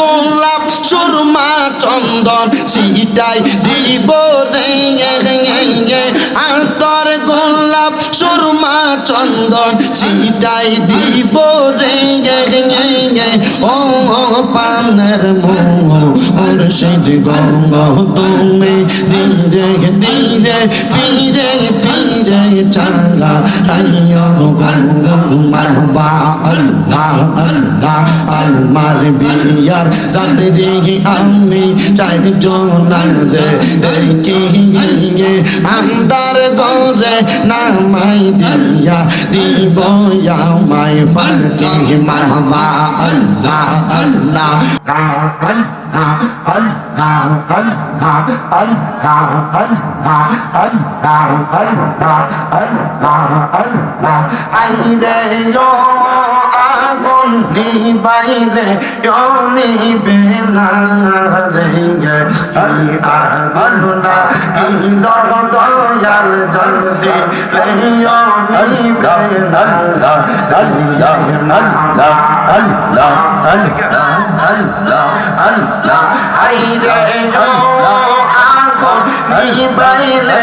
গোলাপ, সুরমা, চন্দন সিটাই দিব রে আতর গোলাপ, সুরমা, চন্দন সিটাই দিব ও পানের মোহ মুর্শিদ গঙ্গ, তুমি ধীরে ধীরে ফিরে ফিরে changa anyo ganga marba allah allah almar biyar zadri ammi chai jonande deki inge andar gore namai diya dibo ya mai farki marba allah allah allah Allah, Allah, Allah, Allah, Allah, Allah, আল্লাহ আল্লাহ আইরে আগুন নিবাইরে নিবে না রে I আল্লাহ কি দয়াল জলদি নিবে না আল্লাহ আল্লাহ আল্লাহ আল্লাহ আল্লাহ আল্লাহ আইরে আগুন নিবাইরে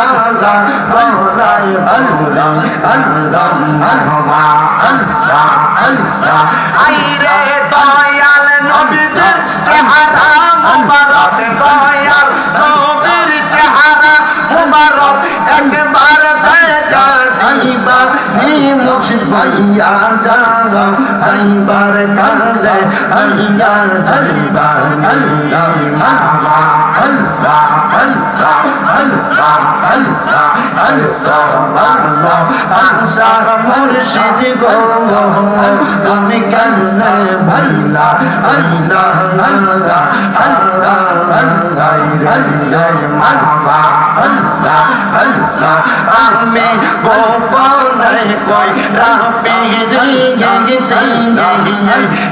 আল্লাহ। আল্লাহ আল্লাহ আল্লাহ আল্লাহ আল্লাহ আল্লাহ আইরে দয়াল নবীজির চেহারা মুবারক দয়াল নবীর চেহারা মুবারক একবার দেখা যাইবা এই মুসবাইয়া যাওয়া যাইবার কালে আইয়া যাইবা আল্লাহ আল্লাহ আল্লাহ আল্লাহ আল্লাহ আশা মুর্শিদ গো তুমি কান্না ভাইলা আল্লাহ আল্লাহ আল্লাহ আল্লাহ আল্লাহ মামা আল্লাহ না আমি গোপালাই কই রাপি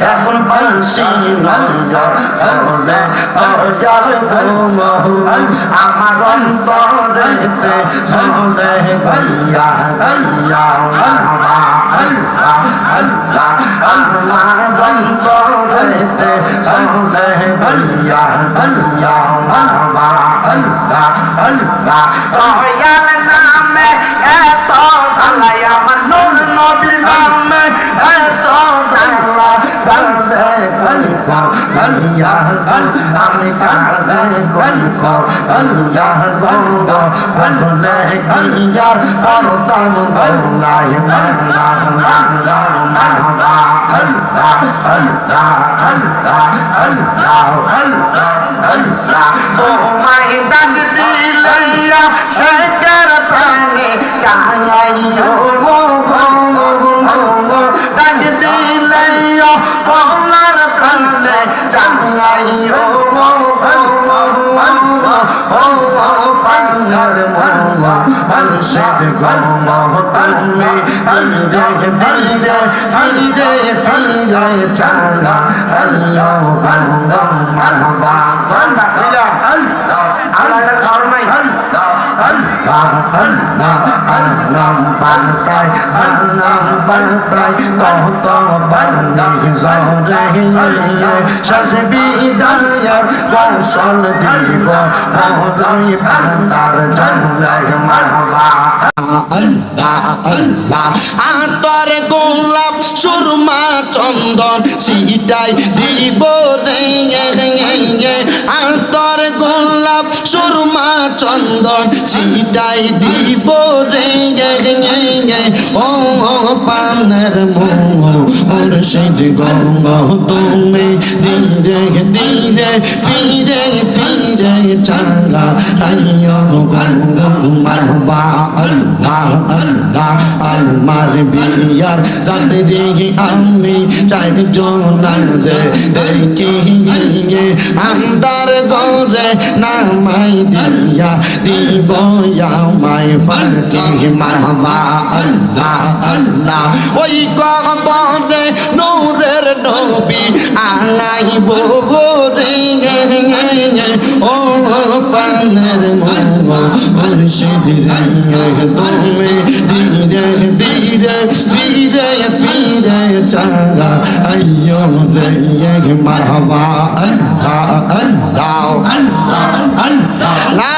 এখন বাসি নন্দা ফলে অজাল গোমহল আমার অন্তরেতে সলে ভাইয়া ভাইয়া আল্লাহ আল্লাহ আল্লাহ আল্লাহ অন্তর দে সন্দেহ দয়া দয়া মারবা আল্লাহ আল্লাহ দয়াল না আল্লাহ আল আমি কালে কলক আল্লাহ গঙ্গ আসলে আল্লাহ করতাম গৌলাই আল্লাহ আল্লাহ আল্লাহ আল্লাহ আল্লাহ আল্লাহ আল্লাহ আল্লাহ আল্লাহ। ও মাই ডাক দিলাইয়া শেখর প্রাণে চালাইও مرشد گواه تمی اللہ دیدے فیدے فیدے چلا اللہ بندہ مرحبا صلح اللہ اللہ اللہ বাহন বাহন বান্তায় সান্নাম বান্তায় কত বান্দি জরে সজবি দায়ার কৌশল দিব মহোদয় বান্দার জন্মে মারবা আল্লাহ আল্লাহ আতর গোলাপ, সুরমা, চন্দন, সিটাই দিব রে আতর গোলাপ, সুরমা, চন্দন, সিটাই দিব রে ও পানের মুর্শিদ গঙ্গ, তুমি ধীরে ধীরে ফিরে ফিরে চাঙ্গা আইয়ো গঙ্গ মারবা আল্লাহ আল্লাহ আমার বিয়ার দেখি আমি চাই জোনারে দেখি আন্দার গরে নামাই দিয়া দিব আমায় ফাঁকি। মারবা আল্লাহ আল্লাহ, ওই কবরে নূরের নবী আনাই বগরে ও পানের মুর্শিদ তুমি ধীরে ধীরে ফিরে ফিরে চাঙ্গা আইয়ো রে মারহাবা। আল্লাহ আল্লাহ আল্লাহ আল্লাহ।